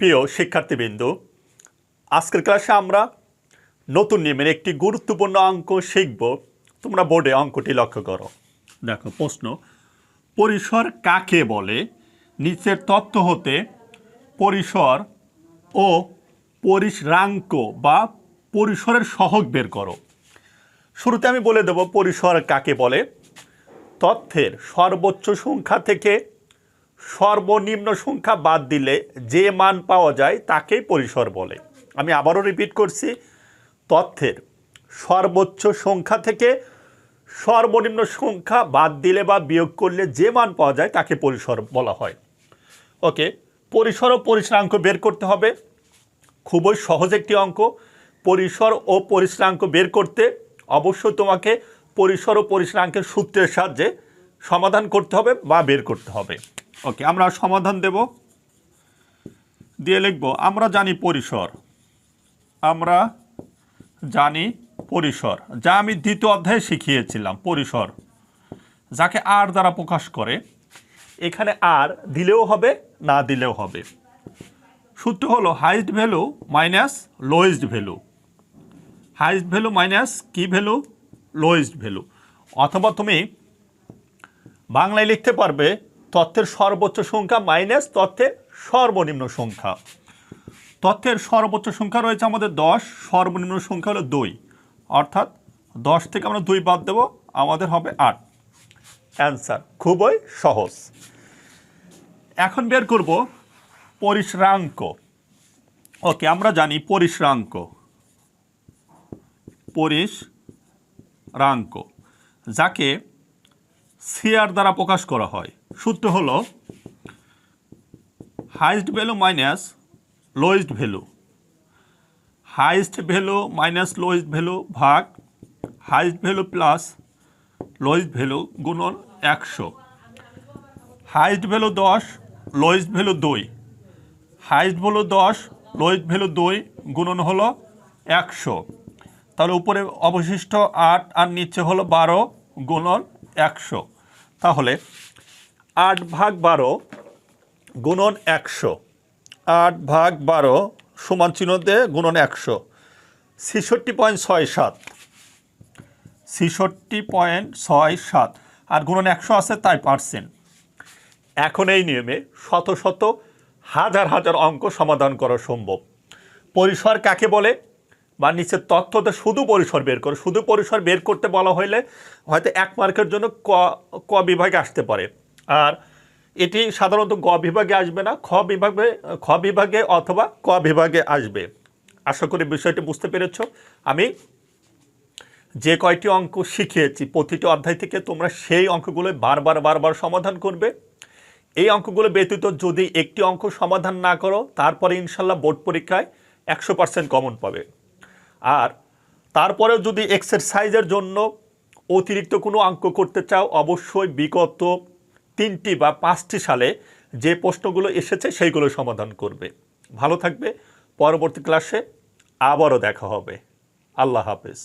প্রিয় শিক্ষার্থীবৃন্দ, আজকের ক্লাসে আমরা নতুন নিয়মের একটি গুরুত্বপূর্ণ অঙ্ক শিখব। তোমরা বোর্ডে অঙ্কটি লক্ষ্য করো। দেখো, প্রশ্ন, পরিসর কাকে বলে? নিচের তথ্য হতে পরিসর ও পরিসরাঙ্ক বা পরিসরের সহগ বের করো। শুরুতে আমি বলে দেব পরিসর কাকে বলে। তথ্যের সর্বোচ্চ সংখ্যা থেকে সর্বনিম্ন সংখ্যা বাদ দিলে যে মান পাওয়া যায় তাকেই পরিসর বলে। আমি আবারও রিপিট করছি, তথ্যের সর্বোচ্চ সংখ্যা থেকে সর্বনিম্ন সংখ্যা বাদ দিলে বা বিয়োগ করলে যে মান পাওয়া যায় তাকে পরিসর বলা হয়। ওকে, পরিসর ও পরিসরাঙ্ক বের করতে হবে। খুবই সহজ একটি অঙ্ক। পরিসর ও পরিসরাঙ্ক বের করতে অবশ্যই তোমাকে পরিসর ও পরিসরাঙ্কের সূত্রের সাহায্যে সমাধান করতে হবে বা বের করতে হবে। ওকে, আমরা সমাধান দেব। দিয়ে লিখব, আমরা জানি পরিসর। আমরা জানি পরিসর। যা আমি দ্বিতীয় অধ্যায়ে শিখিয়েছিলাম, পরিসর। যাকে আর দ্বারা প্রকাশ করে। এখানে আর দিলেও হবে, না দিলেও হবে। সূত্র হলো highest value minus lowest value highest value minus কি ভ্যালু লোয়েস্ট ভ্যালু অথবা তুমি বাংলায় লিখতে পারবে তথ্যের সর্বোচ্চ সংখ্যা মাইনাস তথ্যের সর্বনিম্ন সংখ্যা। তথ্যের সর্বোচ্চ সংখ্যা রয়েছে আমাদের দশ, সর্বনিম্ন সংখ্যা হলো দুই। অর্থাৎ দশ থেকে আমরা দুই বাদ দেব, আমাদের হবে আট। অ্যান্সার খুবই সহজ। এখন বের করব পরিশ্রাঙ্ক। ওকে, আমরা জানি পরিসরাঙ্ক পরিসরাঙ্ক যাকে সিআর দ্বারা প্রকাশ করা হয়। সূত্র হলো highest value minus lowest value highest value minus lowest value ভাগ highest value plus lowest value গুণন একশো। হাইস্ট ভ্যালু দশ লোয়েস্ট ভ্যালু দুই। হাইস্ট ভ্যালু দশ লোয়েস্ট ভ্যালু দুই গুণন হলো একশো। তাহলে উপরে অবশিষ্ট আট আর নিচে হলো বারো গুণন একশো। তাহলে আট ভাগ বারো গুণন একশো। আট ভাগ বারো সমান চিহ্ন দিয়ে গুণন একশো। ছেষট্টি পয়েন্ট ছয় সাত। ছেষট্টি পয়েন্ট ছয় সাত। আর গুণন একশো আছে তাই পার্সেন্ট এখন এই নিয়মে শত শত হাজার হাজার অঙ্ক সমাধান করা সম্ভব। পরিসর কাকে বলে? বা নিচের তথ্যতে শুধু পরিসর বের করে। শুধু পরিসর বের করতে বলা হইলে হয়তো এক মার্কের জন্য ক ক বিভাগে আসতে পারে। আর এটি সাধারণত গ বিভাগে আসবে না, খ বিভাগে খ বিভাগে অথবা ক বিভাগে আসবে। আশা করি বিষয়টি বুঝতে পেরেছ। আমি যে কয়টি অঙ্ক শিখিয়েছি, প্রতিটি অধ্যায় থেকে তোমরা সেই অঙ্কগুলো বারবার বারবার সমাধান করবে। এই অঙ্কগুলো ব্যতীত যদি একটি অঙ্ক সমাধান না করো, তারপরে ইনশাল্লাহ বোর্ড পরীক্ষায় একশো পার্সেন্ট কমন পাবে। আর তারপরেও যদি এক্সারসাইজের জন্য অতিরিক্ত কোনো অঙ্ক করতে চাও, অবশ্যই বিগত তিনটি বা পাঁচটি সালে যে প্রশ্নগুলো এসেছে সেইগুলো সমাধান করবে। ভালো থাকবে। পরবর্তী ক্লাসে আবারও দেখা হবে। আল্লাহ হাফেজ।